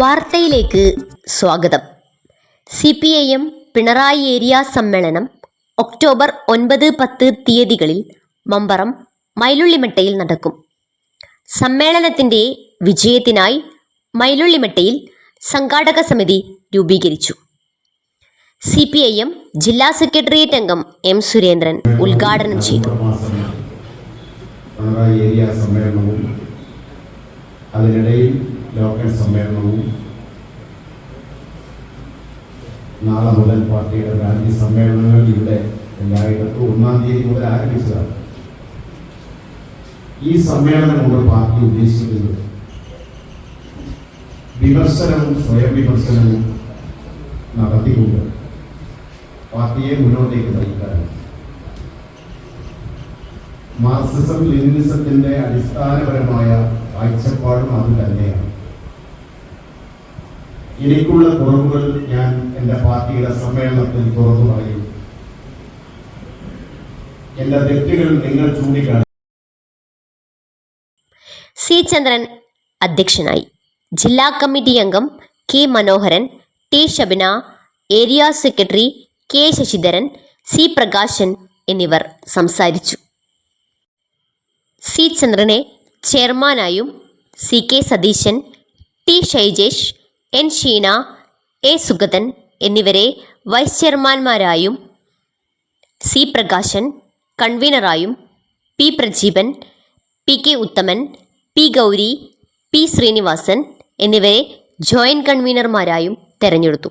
വാർത്തയിലേക്ക് സ്വാഗതം. C P I M Pinarayi area സമ്മേളനം ഒക്ടോബർ ഒൻപത് പത്ത് തീയതികളിൽ മമ്പറം മൈലുള്ളിമട്ടയിൽ നടക്കും. സമ്മേളനത്തിന്റെ വിജയത്തിനായി മൈലുള്ളിമട്ടയിൽ സംഘാടക സമിതി രൂപീകരിച്ചു. സി പി ഐ എം ജില്ലാ സെക്രട്ടേറിയറ്റ് അംഗം എം സുരേന്ദ്രൻ ഉദ്ഘാടനം ചെയ്തു. പിണറായി ഏരിയ സമ്മേളനവും അതിനിടയിൽ ലോക്കൽ സമ്മേളനവും നാളെ മുതൽ പാർട്ടിയുടെ ഗാന്ധി സമ്മേളനങ്ങൾ ഇവിടെ എല്ലായിടത്തും ഒന്നാം തീയതി മുതൽ ആരംഭിച്ചതാണ്. ഈ സമ്മേളനം കൊണ്ട് പാർട്ടി ഉദ്ദേശിക്കുന്നത്. വിമർശനവും സ്വയം വിമർശനവും നടത്തിക്കൊണ്ട് പാർട്ടിയെ മുന്നോട്ടേക്ക് നയിക്കാനാണ്. മാർക്സിസം ലെനിനിസത്തിന്റെ അടിസ്ഥാനപരമായ കാഴ്ചപ്പാടും അത് തന്നെയാണ്. എനിക്കുള്ള കുറവുകൾ ഞാൻ എന്റെ പാർട്ടിയുടെ സമ്മേളനത്തിൽ തുറന്നു പറയും. എന്റെ തെറ്റുകൾ നിങ്ങൾ ചൂണ്ടിക്കാണും സി ചന്ദ്രൻ അധ്യക്ഷനായി. ജില്ലാ കമ്മിറ്റി അംഗം K Manoharan T Shabina area secretary K Sasidharan C Prakashan എന്നിവർ സംസാരിച്ചു. സി ചന്ദ്രനെ ചെയർമാനായും C K Satheesan T Shaijesh N Sheena A Sugathan എന്നിവരെ വൈസ് ചെയർമാൻമാരായും C Prakashan കൺവീനറായും P Prajeepan P K Uthaman P Gauri P Sreenivasan എന്നിവരെ joint കൺവീനർമാരായും തെരഞ്ഞെടുത്തു.